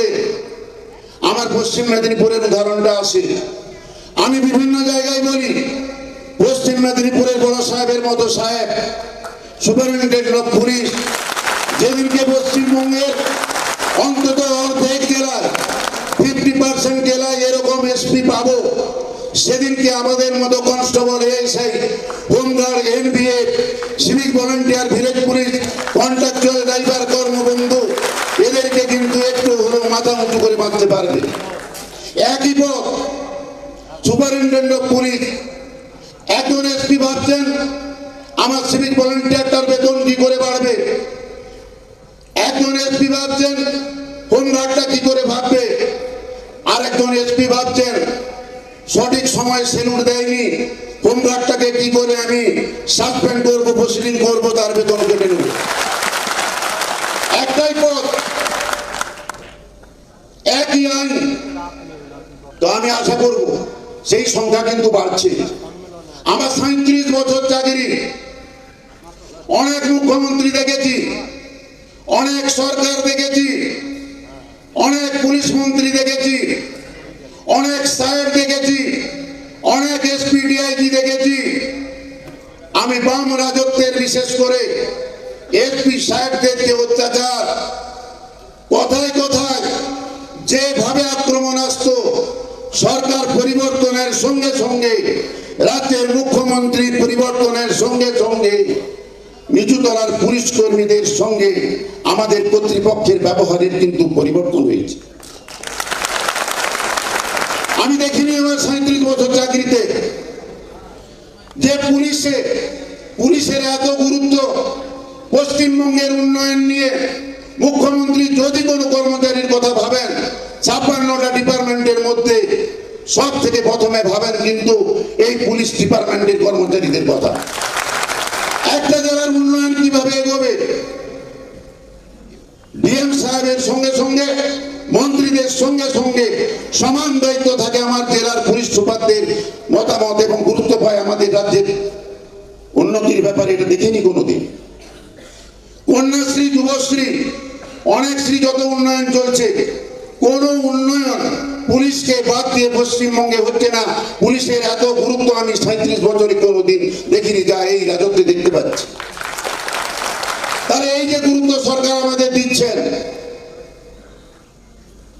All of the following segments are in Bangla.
করে আমার পশ্চিম মেদিনীপুরের উদাহরণটা আসে। আমি বিভিন্ন জায়গায় বলি, পশ্চিম মেদিনীপুরের বড় সাহেবের মতো সাহেব, সুপারিনটেন্ডেন্ট অফ পুলিশ, যেদিনকে পশ্চিমবঙ্গের অন্তত অর্ধেক ফিফটি পার্সেন্ট জেলায় এরকম এসপি পাবো, সেদিনকে আমাদের মতো constable SI home guard, NBA, civic volunteer, village police driver কর্মবন্ধু এদেরকে কিন্তু একটু হলেও মাথা উঁচু করে পারবে। একই পথ, সুপারিনটেন্ডেন্ট অফ পুলিশ, একজন এসপি ভাবছেন, আমার সিভিক ভলেন্টিয়ারটার বেতন কি করে বাড়বে? একজন এসপি ভাবছেন, হোমগার্ডটা কি করে ভাববে? আর একজন এসপি ভাবছেন, সঠিক সময় সেলুট দেয়নি, হোমগার্ডটাকে কি করে আমি সাসপেন্ড করব, প্রসিডিং করব, তার বেতন কেটে নেব একটাই পথ একই আইন তো আমি আশা করব সেই সংখ্যা কিন্তু বাড়ছে। আমার সাঁত্রিশ বছর চাকরি। অনেক মুখ্যমন্ত্রী দেখেছি। অনেক সরকার দেখেছি। অনেক পুলিশ মন্ত্রী দেখেছি। অনেক সাহেব দেখেছি। অনেক এসপি ডিআইজি দেখেছি। আমি বাম রাজত্বের বিশেষ করে এসপি সাহেবদের যে অত্যাচার কথায় যেভাবে আক্রমণ আসতো সরকার পরিবর্তনের সঙ্গে সঙ্গে, রাজ্যের মুখ্যমন্ত্রী পরিবর্তনের সঙ্গে সঙ্গে নিচুতলার পুলিশ কর্মীদের সঙ্গে আমাদের কর্তৃপক্ষের ব্যবহারের কিন্তু পরিবর্তন হয়েছে। আমি দেখিনি আমার সাঁত্রিশ বছর চাকরিতে। যে পুলিশে, পুলিশের এত গুরুত্ব পশ্চিমবঙ্গের উন্নয়ন নিয়ে মুখ্যমন্ত্রী যদি কোনো কর্মচারীর কথা ভাবেন, ছাপ্পান্নটা ডিপার্টমেন্টের মধ্যে সব থেকে প্রথমে ভাবেন কিন্তু এই পুলিশ ডিপার্টমেন্টের কর্মচারীদের কথা। একটা জেলার উন্নয়ন কীভাবে এগোবে? ডিএম সাহেবের সঙ্গে সঙ্গে, মন্ত্রীদের সঙ্গে সঙ্গে সমান দায়িত্ব থাকে আমার জেলার পুলিশ সুপারদের মতামত এবং গুরুত্ব পায় আমাদের রাজ্যের উন্নতির ব্যাপারে, এটা দেখিনি কোনোদিন। কন্যাশ্রী, যুবশ্রী, অনেক শ্রী যত উন্নয়ন চলছে, কোন উন্নয়ন পুলিশকে বাদ দিয়ে পশ্চিমবঙ্গে হচ্ছে না। পুলিশের এত গুরুত্ব আমি সাঁত্রিশ বছরে কোনোদিন দেখিনি যা এই রাজত্বে দেখতে পাচ্ছি তাহলে এই যে গুরুত্ব সরকার আমাদের দিচ্ছেন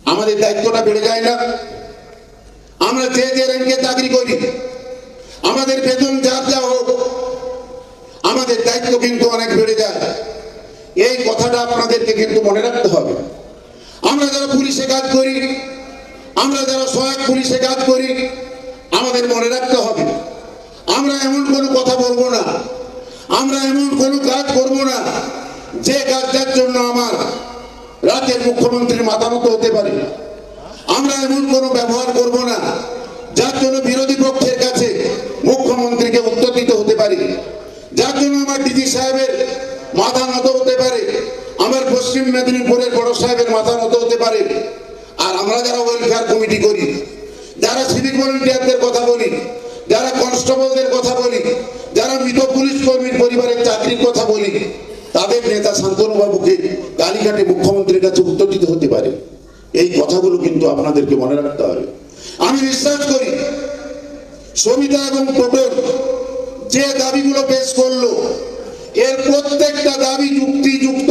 আমাদের দায়িত্বটা বেড়ে যায় না আমরা যে যে র্যাঙ্কে চাকরি করি আমাদের বেতন যার যা হোক আমাদের দায়িত্ব কিন্তু অনেক বেড়ে যায় এই কথাটা আপনাদেরকে কিন্তু মনে রাখতে হবে আমরা যারা পুলিশে কাজ করি আমরা যারা সহায়ক পুলিশে কাজ করি আমাদের মনে রাখতে হবে আমরা এমন কোনো কথা বলব না আমরা এমন কোনো কাজ করব না যে কাজটার জন্য আমার রাজ্যের মুখ্যমন্ত্রীর মাথা মতো হতে পারে আমরা এমন কোনো ব্যবহার করব না যার জন্য বিরোধী পক্ষের কাছে মুখ্যমন্ত্রীকে উত্তর দিতে হতে পারে যার জন্য আমার ডিজি সাহেবের মাথা নত হতে পারে আমার পশ্চিম মেদিনীপুরের বড় সাহেবের মাথা নত হতে পারে আর আমরা যারা ওয়েলফেয়ার কমিটি করি যারা সিভিক ভলেন্টিয়ারদের কথা বলি যারা কনস্টেবলদের কথা বলি যারা মৃত পুলিশ কর্মীর পরিবারের চাকরির কথা বলি তাদের নেতা শান্তনু বাবুকে কালীঘাটে মুখ্যমন্ত্রীর কাছে উত্তর দিতে হতে পারে এই কথাগুলো কিন্তু আপনাদেরকে মনে রাখতে হবে আমি বিশ্বাস করি সবিতা এবং টোটর যে দাবিগুলো পেশ করল, এর প্রত্যেকটা দাবি যুক্তিযুক্ত।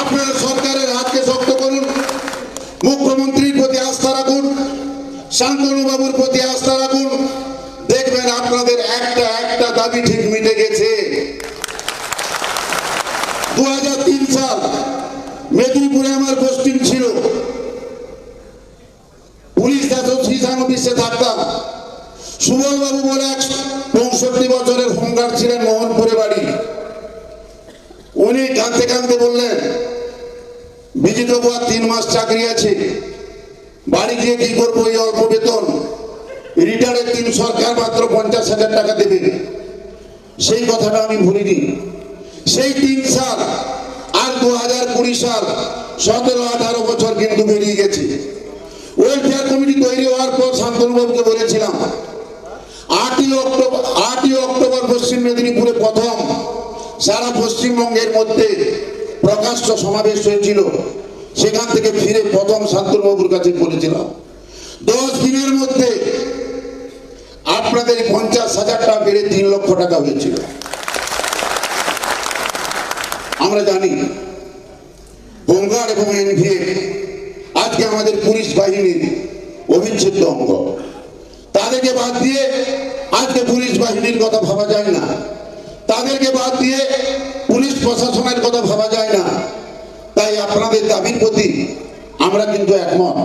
আপনার সরকারের হাতকে শক্ত করুন, মুখ্যমন্ত্রীর প্রতি আস্থা রাখুন, শান্তনু বাবুর প্রতি আস্থা রাখুন দেখবেন আপনাদের একটা একটা দাবি ঠিক মিটে গেছে দু সাল মেদিনীপুরে আমার পোস্টিং ছিল পুলিশ অ্যাসোসিয়েশন অফিসে থাকতাম সুবলবাবু বলে এক পঁয়ষট্টি বছরের হোমগার্ড ছিলেন মোহনপুরে বাড়ি উনি কাঁদতে কাঁদতে বললেন বিজিত আর তিন মাস চাকরি আছে বাড়ি গিয়ে কি করব এই অল্প বেতন রিটায়ারের তিন সরকার মাত্র পঞ্চাশ হাজার টাকা দেবে। সেই কথাটা আমি ভুলিনি। সেই তিন সাল আর দু হাজার কুড়ি সাল সতেরো আঠারো বছর কিন্তু বেরিয়ে গেছে। ওয়েলফেয়ার কমিটি তৈরি হওয়ার পর শান্তনুবাবুকে বলেছিলাম, আটই অক্টোবর আটই অক্টোবর পশ্চিম মেদিনীপুরে প্রথম সারা পশ্চিমবঙ্গের মধ্যে প্রকাশ্য সমাবেশ হয়েছিল। সেখান থেকে ফিরে প্রথম শান্তনুবাবুর কাছে বলেছিলাম, দশ দিনের মধ্যে আপনাদের পঞ্চাশ হাজার টাকা বেড়ে তিন লক্ষ টাকা হয়েছিল। আমরা জানি হোমগার্ড এবং এনভিএ আজকে আমাদের পুলিশ বাহিনীর অবিচ্ছেদ্য অঙ্গ। তাদেরকে বাদ দিয়ে আজকে পুলিশ বাহিনীর কথা ভাবা যায় না। তাদেরকে বাদ দিয়ে পুলিশ প্রশাসনের কথা ভাবা যায় না। তাই আপনাদের দাবির প্রতি আমরা কিন্তু একমত।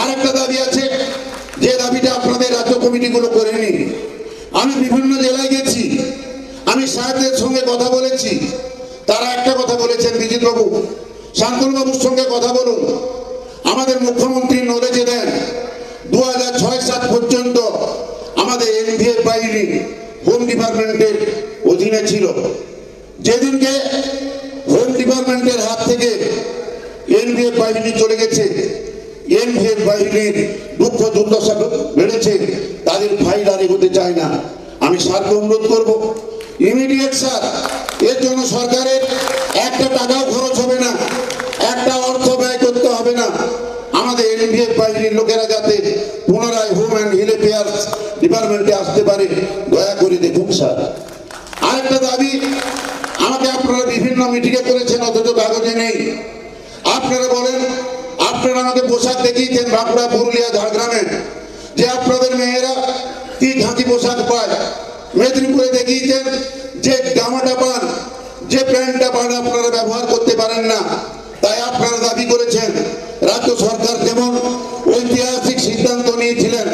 আর একটা দাবি আছে যে দাবিটা আপনাদের রাজ্য কমিটিগুলো করেনি। আমি বিভিন্ন জেলায় গেছি। আমি সাহেবদের সঙ্গে কথা বলেছি। তারা একটা কথা বলেছেন বিজিত বাবু শান্তনু বাবুর সঙ্গে কথা বলুন। আমাদের মুখ্যমন্ত্রী নলেজে দেন দু হাজার ছয় সাত পর্যন্ত আমাদের এনভিএ বাহিনী হোম ডিপার্টমেন্টের অধীনে ছিল। যেদিনকে হোম ডিপার্টমেন্টের হাত থেকে এনভিএ বাহিনী চলে গেছে এনভিএ বাহিনীর দুঃখ দুর্দশা বেড়েছে, তাদের ফাইল আর এগোতে চায় না। আমি স্যারকে অনুরোধ করব, ইমিডিয়েট স্যার, এর জন্য সরকারের একটা টাকাও খরচ হবে না, একটা অর্থ ব্যয় করতে হবে না। আমাদের এনভিএ বাহিনীর লোকেরা যাতে পুনরায় হোম অ্যান্ড হিল এফেয়ার্স ডিপার্টমেন্টে আসতে পারে, দয়া করে দেখুন স্যার। আরেকটা দাবি, আমাকে আপনারা বিভিন্ন মিটিংয়ে করেছেন, অথচ কাগজে নেই। আপনারা বলেন আপনারা আমাকে পোশাক দেখিয়েছেন বাঁকুড়া, পুরুলিয়া ঝাড়গ্রামের যে আপনাদের মেয়েরা কি ঘাঁটি পোশাক পায়? মেদিনীপুরে দেখিয়েছেন যে জামাটা পান, যে প্যান্টটা পান আপনারা ব্যবহার করতে পারেন না। তাই আপনারা দাবি করেছেন, রাজ্য সরকার যেমন ঐতিহাসিক সিদ্ধান্ত নিয়েছিলেন,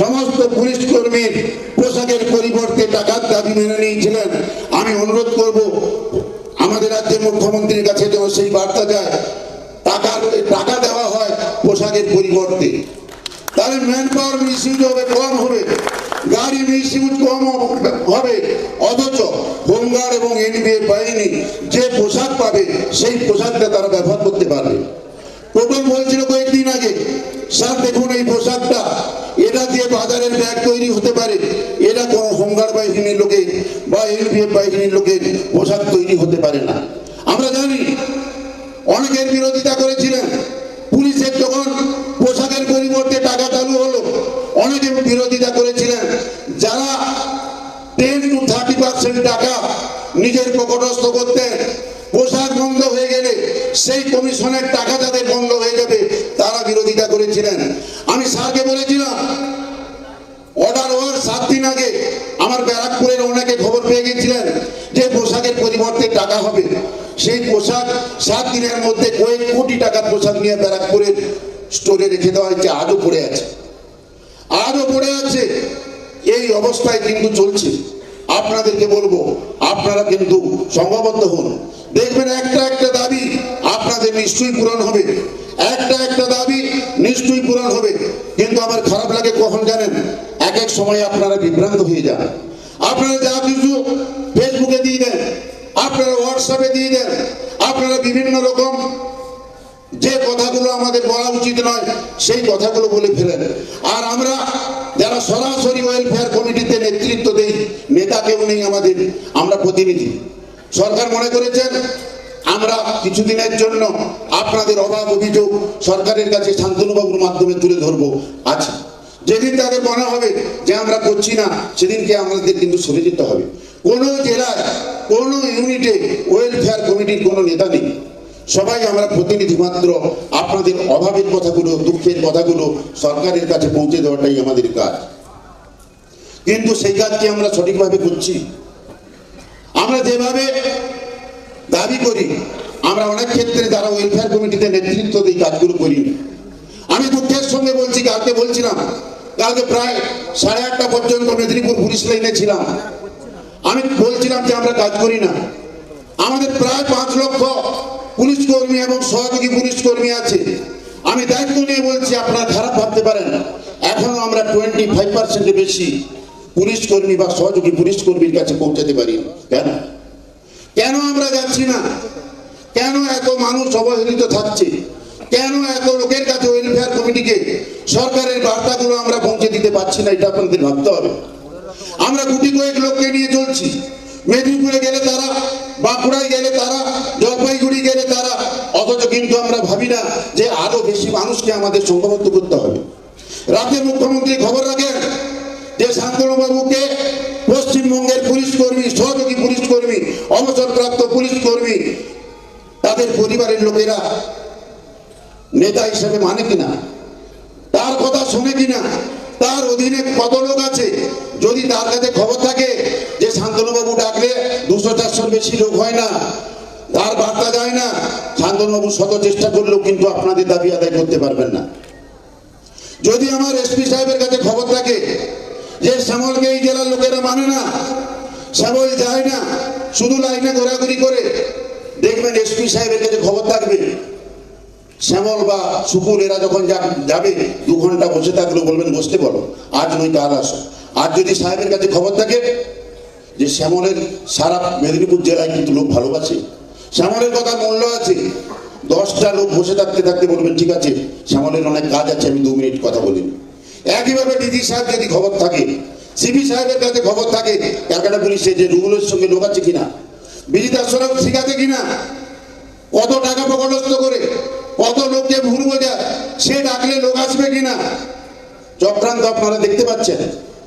সমস্ত পুলিশ কর্মীর পোশাকের পরিবর্তে টাকার দাবি মেনে নিয়েছিলেন, আমি অনুরোধ করব, আমাদের রাজ্যের মুখ্যমন্ত্রীর কাছে যেন সেই বার্তা যায় টাকা টাকা দেওয়া হয় পরিবর্তে। তাহলে ম্যান পাওয়ার মিসইউজ হবে কম হবে, গাড়ি মিসইউজ কম হবে, অথচ হোমগার্ড এবং এনবিএ বাহিনী যে পোশাক পাবে, সেই পোশাকটা তারা ব্যবহার করতে পারবে। বলছিল কয়েকদিন আগে, স্যার, দেখুন এই পোশাকটা, এটা দিয়ে বাজারের ব্যাগ তৈরি হতে পারে। এটা কোনো হোমগার্ড বাহিনীর লোকে বা এনবিএ বাহিনীর পোশাক তৈরি হতে পারে না। আমরা জানি, অনেকের বিরোধিতা করেছিলেন পুলিশের যখন পোশাকের পরিবর্তে টাকা চালু হলো অনেকে বিরোধিতা করেছিলেন যারা টেন টু থার্টি পার্সেন্ট টাকা নিজের পকটস্থ করতেন পোশাক বন্ধ হয়ে গেলে সেই কমিশনের টাকা যাদের বন্ধ হয়ে যাবে, তারা বিরোধিতা করেছিলেন। আমি স্যারকে বলেছিলাম অর্ডার হওয়ার সাত দিন আগে আমার ব্যারাকপুরের অনেকে খবর পেয়ে গেছিলেন যে পোশাকের পরিবর্তে টাকা হবে। সেই পোশাক সাত দিনের মধ্যে কয়েক কোটি টাকার পোশাক নিয়ে ব্যারাকপুরের স্টোরে রেখে দেওয়া হয়েছে, আজও পড়ে আছে। আজও পড়ে আছে, এই অবস্থায় কিন্তু চলছে। আপনাদেরকে বলব, আপনারা কিন্তু সংঘবদ্ধ হন। দেখবেন একটা একটা দাবি আপনাদের নিশ্চয়ই পূরণ হবে। একটা একটা দাবি নিশ্চয়ই পূরণ হবে। কিন্তু আমার খারাপ লাগে কখন জানেন? এক এক সময় আপনারা বিভ্রান্ত হয়ে যান। আপনারা যা কিছু ফেসবুকে দিয়ে দেন, আপনারা হোয়াটসঅ্যাপে দিয়ে দেন, আপনারা বিভিন্ন রকম যে কথাগুলো আমাদের বলা উচিত নয়, সেই কথাগুলো বলে ফেলেন। আর আমরা যারা সরাসরি ওয়েলফেয়ার কমিটিতে নেতৃত্ব দেই নেতা কেউ নেই আমাদের, আমরা প্রতিনিধি। সরকার মনে করেছেন, আমরা কিছুদিনের জন্য আপনাদের অভাব অভিযোগ সরকারের কাছে শান্তনুবাবুর মাধ্যমে তুলে ধরবো আচ্ছা যেদিন তাদের মনে হবে যে আমরা করছি না, সেদিনকে আমাদের কিন্তু সরে যেতে হবে। কোনো জেলায়, কোনো ইউনিটে ওয়েলফেয়ার কমিটির কোনো নেতা নেই। সবাই আমরা প্রতিনিধি মাত্র, আপনাদের অভাবের কথাগুলো, দুঃখের কথাগুলো সরকারের কাছে পৌঁছে দেওয়াটাই আমাদের কাজ। কিন্তু সেই কাজকে আমরা সঠিকভাবে করছি। আমরা যেভাবে দাবি করি, আমরা অনেক ক্ষেত্রে যারা ওয়েলফেয়ার কমিটিতে নেতৃত্ব দিই কাজগুলো করি। আমি দুঃখের সঙ্গে বলছি, কালকে বলছিলাম, কালকে প্রায় সাড়ে আটটা পর্যন্ত মেদিনীপুর পুলিশ লাইনে ছিলাম। আমি বলছিলাম যে আমরা কাজ করি না। আমাদের প্রায় পাঁচ লক্ষ পুলিশ কর্মী এবং সহযোগী পুলিশ কর্মী আছে। আমি দায়িত্ব নিয়ে বলছি, আপনারা খারাপ ভাবতে পারেন। এখনও আমরা টোয়েন্টি ফাইভ পার্সেন্টের বেশি। পুলিশ কর্মী বা সহযোগী পুলিশ কর্মীর কাছে পৌঁছাতে পারি কেন? কেন আমরা যাচ্ছি না? কেন এত মানুষ অবহেলিত থাকছে? কেন এত লোকের কাছে ওয়েলফেয়ার কমিটিকে সরকারের বার্তাগুলো আমরা পৌঁছে দিতে পারছি না, এটা আপনাদের ভাবতে হবে। আমরা গুটি কয়েক লোককে নিয়ে চলছি। মেদিনীপুরে গেলে তারা, বাঁকুড়ায় গেলে তারা, জলপাইগুড়ি গেলে তারা। অথচ কিন্তু আমরা ভাবি না যে আরও বেশি মানুষকে আমাদের সংঘবদ্ধ করতে হবে। রাতে মুখ্যমন্ত্রী খবর রাখেন যে শান্তনুবাবুকে পশ্চিমবঙ্গের পুলিশ কর্মী, সহযোগী পুলিশ কর্মী, অবসরপ্রাপ্ত পুলিশ কর্মী, তাদের পরিবারের লোকেরা নেতা হিসেবে মানে কিনা? তার কথা শুনে কিনা? তার অধীনে কত লোক আছে? যদি তার কাছে খবর থাকে যে শান্তনুবাবু ডাকলে দুশো চারশোর বেশি লোক হয় না, তার বার্তা যায় না, শান্তনুবাবু শত চেষ্টা করলেও কিন্তু আপনাদের দাবি আদায় করতে পারবেন না। যদি আমার এসপি সাহেবের কাছে খবর থাকে যে শ্যামলকে এই জেলার লোকেরা মানে না। শ্যামল যায় না, শুধু লাইনে ঘোরাঘুরি করে। দেখবেন এসপি সাহেবের কাছে খবর থাকবে। শ্যামল বা শুকুর এরা যখন যাবে, দু ঘণ্টা বসে থাকলেও বলবেন, বসতে বলো, আজ নয় কাল আসো। আর যদি সাহেবের কাছে খবর থাকে, যে শ্যামলের সারা মেদিনীপুর জেলায় কিন্তু লোক ভালোবাসে। শ্যামলের কথা মূল্য আছে। দশটা লোক বসে থাকতে থাকতে বলবেন, ঠিক আছে, শ্যামলের অনেক কাজ আছে, আমি দু মিনিট কথা বলি। একইভাবে ডিজি সাহেব যদি খবর থাকে, সিপি সাহেবের কাছে খবর থাকে ক্যালকাটা পুলিশে যে রুগুলের সঙ্গে লোক আছে কিনা? বিজিতা সরব আছে কিনা? কত টাকা পকটস্থ করে, কত লোককে ভুল বোঝায় সে ডাকলে লোক আসবে কিনা? চক্রান্ত আপনারা দেখতে পাচ্ছেন।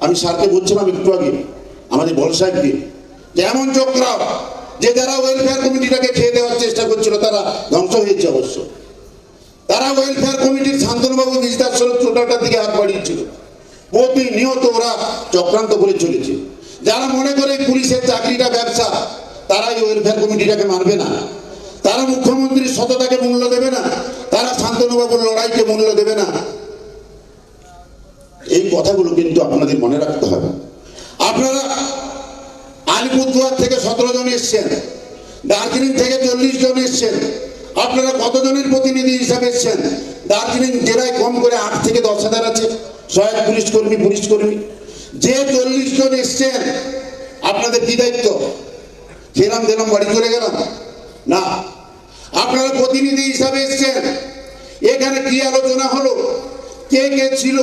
আমি স্যারকে বলছিলাম একটু আগে, আমাদের বল সাহেবকে এমন চক্রাও, যে যারা ওয়েলফেয়ার কমিটিটাকে খেয়ে দেওয়ার চেষ্টা করছিল, তারা ধ্বংস হয়েছে অবশ্য। তারা ওয়েলফেয়ার কমিটির শান্তনুবাবু বিজদার স্বরূপ ছোটাটার দিকে হাত বাড়িয়েছিল। প্রতিনিয়ত ওরা চক্রান্ত করে চলেছে। যারা মনে করে পুলিশের চাকরিটা ব্যবসা, তারাই ওয়েলফেয়ার কমিটিটাকে মানবে না। তারা মুখ্যমন্ত্রীর সততাকে মূল্য দেবে না। তারা শান্তনুবাবুর লড়াইকে মূল্য দেবে না। এই কথাগুলো কিন্তু আপনাদের মনে রাখতে হবে। আপনারা আলিপুরদুয়ার থেকে সতেরো জন এসছেন। দার্জিলিং থেকে চল্লিশ জন এসছেন। আপনারা কতজনের প্রতিনিধি হিসাবে এসছেন? দার্জিলিং জেলায় কম করে আট থেকে দশ হাজার আছে। সহায়ক পুলিশ কর্মী পুলিশ কর্মী। যে চল্লিশ জন এসছেন, আপনাদের কি দায়িত্ব? খেলাম দিলাম বাড়ি চলে গেলাম। না। আপনারা প্রতিনিধি হিসাবে এসছেন। এখানে কি আলোচনা হলো? কে কে ছিল?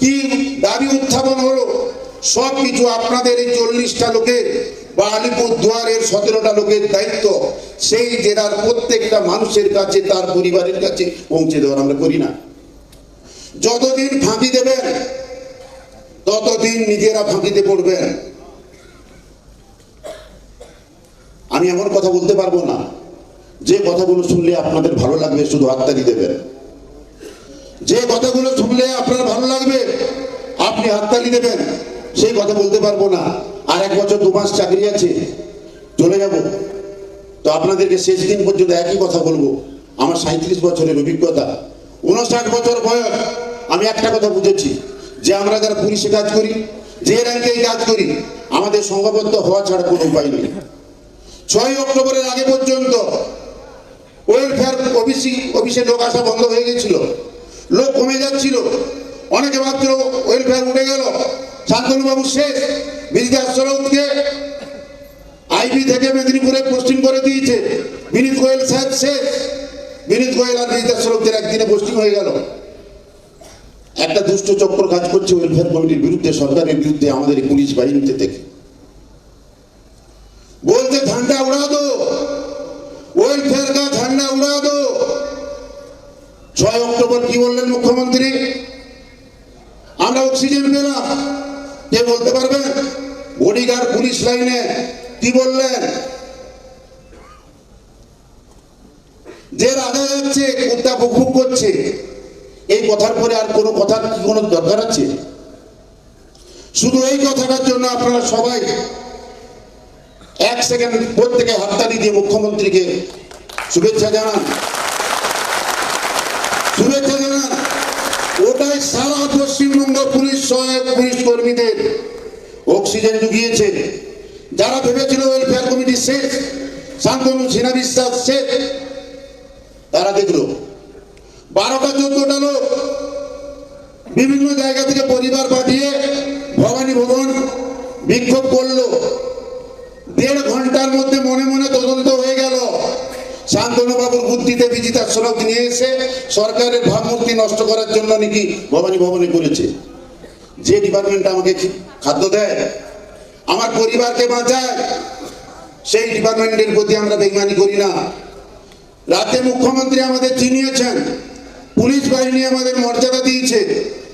কি দাবি উত্থাপন হলো? সব কিছু আপনাদের এই চল্লিশটা লোকের বা আলিপুর দুয়ারের সতেরোটা লোকের দায়িত্ব, সেই জেলার প্রত্যেকটা মানুষের কাছে, তার পরিবারের কাছে পৌঁছে দেওয়ার আমরা করি না। যতদিন ফাঁকি দেবেন, ততদিন নিজেরা ফাঁকিতে পড়বেন। আমি এমন কথা বলতে পারব না। যে কথাগুলো শুনলে আপনাদের ভালো লাগবে, শুধু হাততালি দেবেন। যে কথাগুলো শুনলে আপনার ভালো লাগবে, আপনি হাততালি দেবেন। সেই কথা বলতে পারব না। আর এক বছর দু মাস চাকরি আছে, চলে যাব। তো আপনাদেরকে শেষ দিন পর্যন্ত একই কথা বলব। আমার সাঁত্রিশ বছরের অভিজ্ঞতা। উনষাট বছর বয়স, আমি একটা কথা বুঝেছি, যে আমরা যারা পুলিশে কাজ করি, যে র্যাঙ্কেই কাজ করি, আমাদের সংঘবদ্ধ হওয়া ছাড়া কোনো উপায় নেই। ছয় অক্টোবরের আগে পর্যন্ত ওয়েলফেয়ার অফিসে লোক আসা বন্ধ হয়ে গেছিল। লোক কমে যাচ্ছিল। অনেকে মাত্র ওয়েলফেয়ার উঠে গেল। শান্তনুবাবু শেষ। বিজিদাস চরৌধুরীকে আইবি থেকে মেদিনীপুরে পোস্টিং করে দিয়েছে। বিনীত গোয়েল স্যার শেষ। বিনীত গোয়েল আর বিজিদাস চরৌধুরীর একদিনে পোস্টিং হয়ে গেল। একটা দুষ্ট চক্র কাজ করছে ওয়েলফেয়ার কমিটির বিরুদ্ধে, সরকারের বিরুদ্ধে আমাদের পুলিশ বাহিনীতে থেকে। বলতে ঠান্ডা উড়া দো ওয়েলফেয়ার কাজ ঠান্ডা উড়া দো ছয় অক্টোবর কি বললেন মুখ্যমন্ত্রী? আমরা অক্সিজেন পেলাম। কে বলতে পারবেন বডিগার্ড পুলিশ লাইনে, কি বললেন? যে রাজা যাচ্ছে, কুত্তা বুক করছে। এই কথার পরে আর কোনো কথার কি কোনো দরকার আছে? শুধু এই কথাটার জন্য আপনারা সবাই এক সেকেন্ড প্রত্যেকে হাততালি দিয়ে মুখ্যমন্ত্রীকে শুভেচ্ছা জানান শুভেচ্ছা জানান ওটাই সারা পশ্চিমবঙ্গ পুলিশ সহায়ক পুলিশ কর্মীদের অক্সিজেন জুগিয়েছে যারা ভেবেছিল ওয়েলফেয়ার কমিটি শেষ, শান্তনু সিনহা বিশ্বাস শেষ, তারা দেখল, বারোটা চোদ্দটা লোক বিভিন্ন জায়গা থেকে পরিবার পাঠিয়ে ভবানী ভবন বিক্ষোভ করল। দেড় ঘণ্টার মধ্যে মনে মনে তদন্ত হয়ে গেল শান্তনু বাবুর বুদ্ধিতে বিজিতার সড়ক নিয়ে এসে সরকারের ভাবমূর্তি নষ্ট করার জন্য নাকি ভবানী ভবনে করেছে। যে ডিপার্টমেন্ট আমাকে খাদ্য দেয়, আমার পরিবারকে বাঁচায়, সেই ডিপার্টমেন্টের প্রতি আমরা বেইমানি করি না। রাতে মুখ্যমন্ত্রী আমাদের চিনিয়েছেন, পুলিশ বাহিনী আমাদের মর্যাদা দিয়েছে,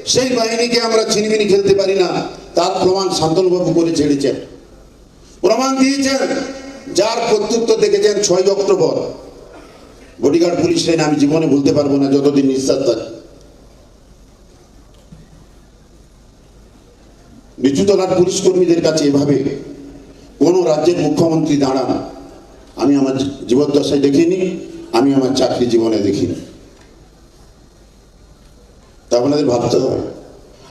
সেই বাহিনীকে আমরা চিনিমিনি খেলতে পারি না। তার প্রমাণ শান্তনুবাবু করে ছেড়েছেন। প্রমাণ দিয়েছেন যার কর্তৃত্ব দেখেছেন ছয় অক্টোবর। বডিগার্ড পুলিশ লাইন আমি জীবনে বলতে পারব না, যতদিন নিঃশ্বাস থাকে নিচুতলার পুলিশ কর্মীদের কাছে এভাবে কোন রাজ্যের মুখ্যমন্ত্রী দাঁড়ান, আমি আমার জীবদ্দশায় দেখিনি, আমি আমার চাকরি জীবনে দেখিনি। তা আপনাদের ভাবতে হবে।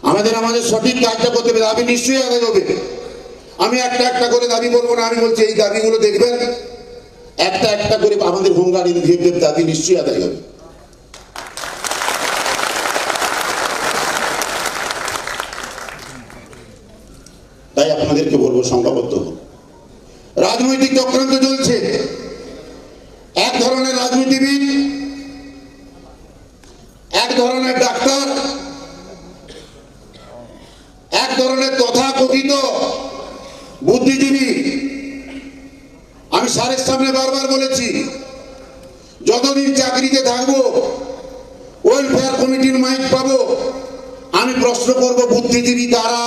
আমাদের আমাদের সঠিক কাজটা করতে হবে দাবি নিশ্চয়ই আগে হবে। আমি একটা একটা করে দাবি বলব না, আমি বলছি এই দাবিগুলো দেখবেন। একটা একটা করে আমাদের হোমগার্ড ইনভিএফদের দাবি নিশ্চয়ই আদায় হবে তাই আপনাদেরকে বলব সংখ্যাবদ্ধ হন রাজনৈতিক চক্রান্ত চলছে এক ধরনের রাজনীতিবিদ এক ধরনের ডাক্তার এক ধরনের তথাকথিত বুদ্ধিজীবী আমি স্যারের সামনে বারবার বলেছি যতদিন চাকরিতে থাকব ওয়েলফেয়ার কমিটির মাইক পাবো আমি প্রশ্ন করব বুদ্ধিজীবী কারা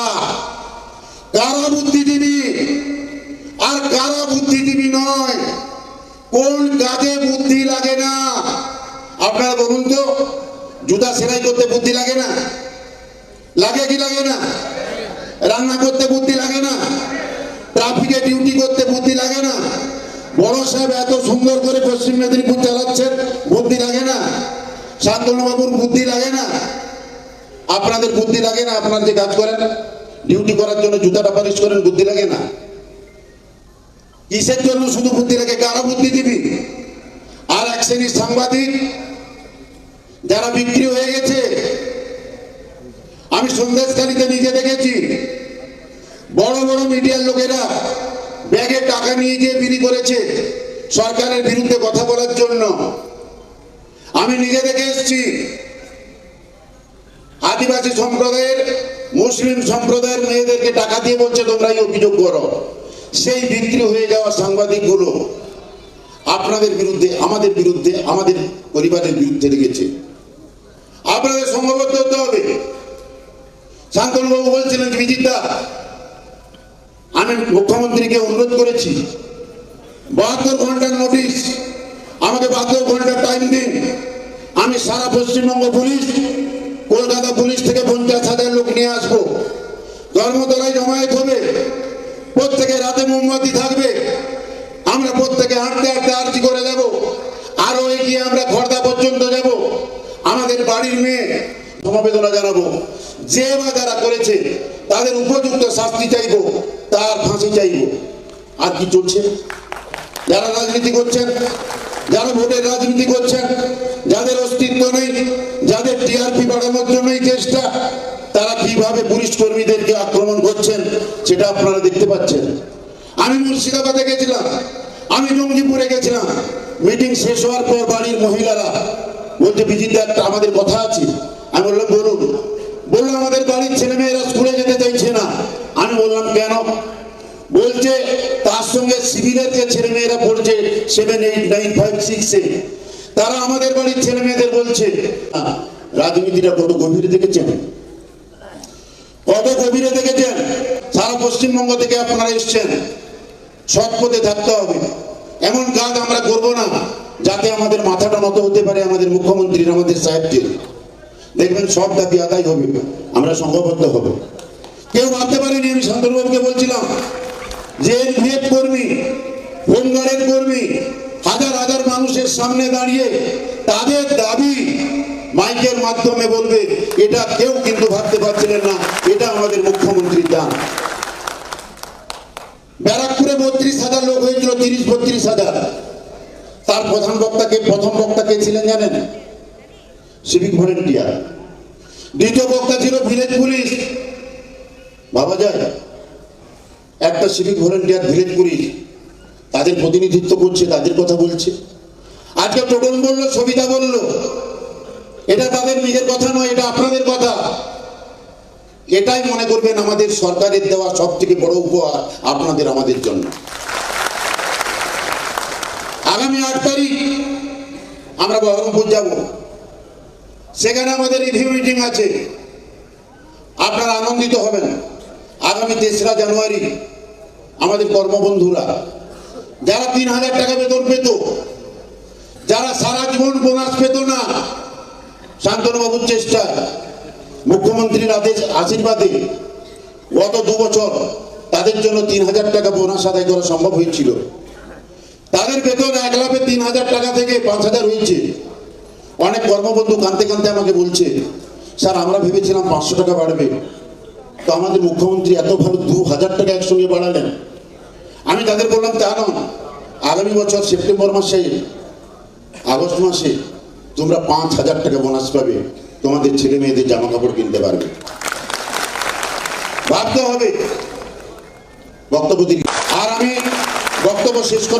কারা বুদ্ধিজীবী? আর কারা বুদ্ধিজীবী নয়? কোন কাজে বুদ্ধি লাগে না? আপনারা বলুন তো, জুতা সেলাই করতে বুদ্ধি লাগে না? লাগে কি লাগে না? রান্না করতে বুদ্ধি লাগে না? ট্রাফিকে ডিউটি করতে বুদ্ধি লাগে না? বড় সাহেব এত সুন্দর করে পশ্চিম মেদিনীপুর চালাচ্ছেন, বুদ্ধি লাগে না? শান্তনুবাবুর বুদ্ধি লাগে না? আপনাদের বুদ্ধি লাগে না? আপনার যে কাজ করেন ডিউটি করার জন্য জুতাটা পালিশ করেন, বুদ্ধি লাগে না। কিসের জন্য শুধু বুদ্ধি লাগে? কারা বুদ্ধি দিবি? আর এক শ্রেণির সাংবাদিক যারা বিক্রি হয়ে গেছে, আমি সন্দেশকারীতে নিজে দেখেছি, বড় বড় মিডিয়ার লোকেরা ব্যাগে টাকা নিয়ে গিয়ে বিলি করেছে সরকারের বিরুদ্ধে কথা বলার জন্য। আমি নিজে দেখে এসেছি, আদিবাসী সম্প্রদায়ের মুসলিম সম্প্রদায়ের মেয়েদেরকে টাকা দিয়ে বলছে, তোমরা অভিযোগ করো। সেই বিক্রি হয়ে যাওয়া সাংবাদিকগুলো আপনাদের বিরুদ্ধে, আমাদের বিরুদ্ধে, আমাদের পরিবারের বিরুদ্ধে লেগেছে। আপনাদের সংঘবদ্ধ হতে হবে। শান্তনুবাবু বলছিলেন বিজিতা আমি মুখ্যমন্ত্রীকে অনুরোধ করেছি, বাহাত্তর ঘণ্টার নোটিশ, আমাকে বাহাত্তর ঘণ্টার টাইম দিন। আমি সারা পশ্চিমবঙ্গ পুলিশ, কলকাতা পুলিশ থেকে পঞ্চাশ হাজার লোক নিয়ে আসব। ধর্মতলায় জমায়েত হবে। প্রত্যেকে রাতে মোমবাতি থাকবে। আমরা প্রত্যেকে হাঁটতে হাঁটতে আরজি করে যাব। আরও এগিয়ে আমরা খর্দা পর্যন্ত যাব। আমাদের বাড়ির মেয়ে সমবেদনা জানাব। যে বা যারা করেছে, তাদের উপযুক্ত শাস্তি চাইব, তার ফাঁসি চাইব। আর কি চলছে? যারা রাজনীতি করছেন, যারা ভোটের রাজনীতি করছেন, যাদের অস্তিত্ব নেই, যাদের টিআরপি বাড়ানোর জন্যই চেষ্টা, তারা কীভাবে পুলিশ কর্মীদেরকে আক্রমণ করছেন সেটা আপনারা দেখতে পাচ্ছেন। আমি মুর্শিদাবাদে গেছিলাম। আমি জঙ্গিপুরে গেছিলাম। মিটিং শেষ হওয়ার পর বাড়ির মহিলারা বলছে, বিজিতে একটা আমাদের কথা আছে। আমি বললাম, বলুন। বলল, আমাদের বাড়ির ছেলে মেয়েরা স্কুলে যেতে চাইছে না। আমি বললাম, কেন? বলছে, তার সঙ্গে সিভিলের যে ছেলে মেয়েরা পড়ছে সেভেন এইট নাইন ফাইভ সিক্সে তারা আমাদের বাড়ির ছেলে মেয়েদের বলছে। রাজনীতিটা কত গভীরে দেখেছেন? কত গভীরে দেখেছেন, সারা পশ্চিমবঙ্গ থেকে আপনারা এসছেন। সৎ পথে থাকতে হবে। এমন কাজ আমরা করব না, যাতে আমাদের মাথাটা নত হতে পারে আমাদের মুখ্যমন্ত্রীর, আমাদের সাহেবদের দেখবেন সব দাবি আদায় হবে, আমরা সংঘবদ্ধ হব। কেউ ভাবতে পারেনি, আমি শান্তনুবাবুকে বলছিলাম, যে এনভিএফ কর্মী, হোমগার্ডের কর্মী, হাজার হাজার মানুষের সামনে দাঁড়িয়ে তাদের দাবি মাইকের মাধ্যমে বলবে, এটা কেউ কিন্তু ভাবতে পারছিলেন না, এটা আমাদের মুখ্যমন্ত্রীর দান। ব্যারাকপুরে বত্রিশ হাজার লোক হয়েছিল, তিরিশ, বত্রিশ হাজার। তার প্রধান বক্তাকে প্রথম বক্তা কে ছিলেন জানেন? Civic volunteer. দ্বিতীয় বক্তা ছিল ভিলেজ পুলিশ। ভাবা যায়, একটা সিভিক ভলেন্টিয়ার ভিলেজ পুলিশ তাদের প্রতিনিধিত্ব করছে, তাদের কথা বলছে। আজকে টোটন বলল, সবিতা বলল এটা তাদের নিজের কথা নয়, এটা আপনাদের কথা। এটাই মনে করবেন আমাদের সরকারের দেওয়া সব থেকে বড় উপহার আপনাদের, আমাদের জন্য। আগামী আট তারিখ আমরা বহরমপুর যাব। সেখানে আমাদের রিভিউ মিটিং আছে। আপনারা আনন্দিত হবেন। আগামী তেসরা জানুয়ারি আমাদের কর্মবন্ধুরা, যারা তিন হাজার টাকা বেতন পেত, যারা সারা জীবন বোনাস পেত না শান্তনুবাবুর চেষ্টায় মুখ্যমন্ত্রীর আদেশ আশীর্বাদে গত দু বছর তাদের জন্য তিন হাজার টাকা বোনাস আদায় করা সম্ভব হয়েছিল। তাদের বেতন এক লাফে তিন হাজার টাকা থেকে পাঁচ হাজার হয়েছে। অনেক কর্মবন্ধু কানতে কানতে আমাকে বলছে, স্যার, আমরা ভেবেছিলাম পাঁচশো টাকা বাড়বে। তো আমাদের মুখ্যমন্ত্রী এত ভালো দু হাজার টাকা একসঙ্গে বাড়ালেন। আমি তাদের বললাম, তা নয়। আগামী বছর সেপ্টেম্বর মাসে, আগস্ট মাসে তোমরা পাঁচ হাজার টাকা বোনাস পাবে। তোমাদের ছেলে মেয়েদের জামা কাপড় কিনতে পারবে। ভাবতে হবে। বক্তব্য আর আমি বক্তব্য শেষ করার